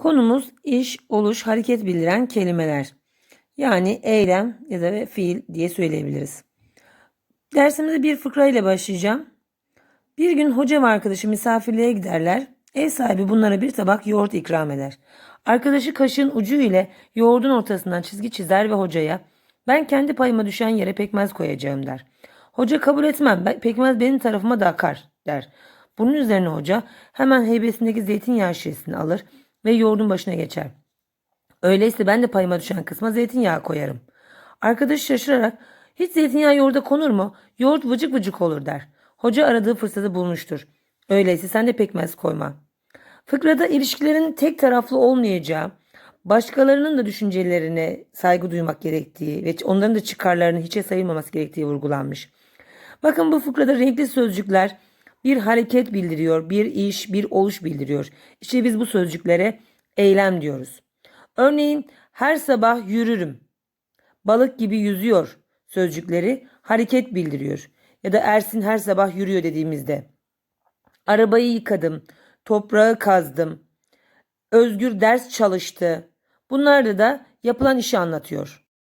Konumuz iş, oluş, hareket bildiren kelimeler. Yani eylem ya da fiil diye söyleyebiliriz. Dersimize bir fıkra ile başlayacağım. Bir gün hoca ve arkadaşı misafirliğe giderler. Ev sahibi bunlara bir tabak yoğurt ikram eder. Arkadaşı kaşığın ucu ile yoğurdun ortasından çizgi çizer ve hocaya ben kendi payıma düşen yere pekmez koyacağım der. Hoca kabul etmem "Ben- pekmez benim tarafıma da akar der. Bunun üzerine hoca hemen heybesindeki zeytinyağı şişesini alır ve yoğurdun başına geçer. Öyleyse ben de payıma düşen kısma zeytinyağı koyarım. Arkadaş şaşırarak hiç zeytinyağı yoğurda konur mu? Yoğurt vıcık vıcık olur der. Hoca aradığı fırsatı bulmuştur. Öyleyse sen de pekmez koyma. Fıkrada ilişkilerin tek taraflı olmayacağı, başkalarının da düşüncelerine saygı duymak gerektiği ve onların da çıkarlarını hiçe sayılmaması gerektiği vurgulanmış. Bakın bu fıkrada renkli sözcükler bir hareket bildiriyor, bir iş, bir oluş bildiriyor. İşte biz bu sözcüklere eylem diyoruz. Örneğin her sabah yürürüm, balık gibi yüzüyor sözcükleri hareket bildiriyor. Ya da Ersin her sabah yürüyor dediğimizde. Arabayı yıkadım, toprağı kazdım, Özgür ders çalıştı. Bunlar da da yapılan işi anlatıyor.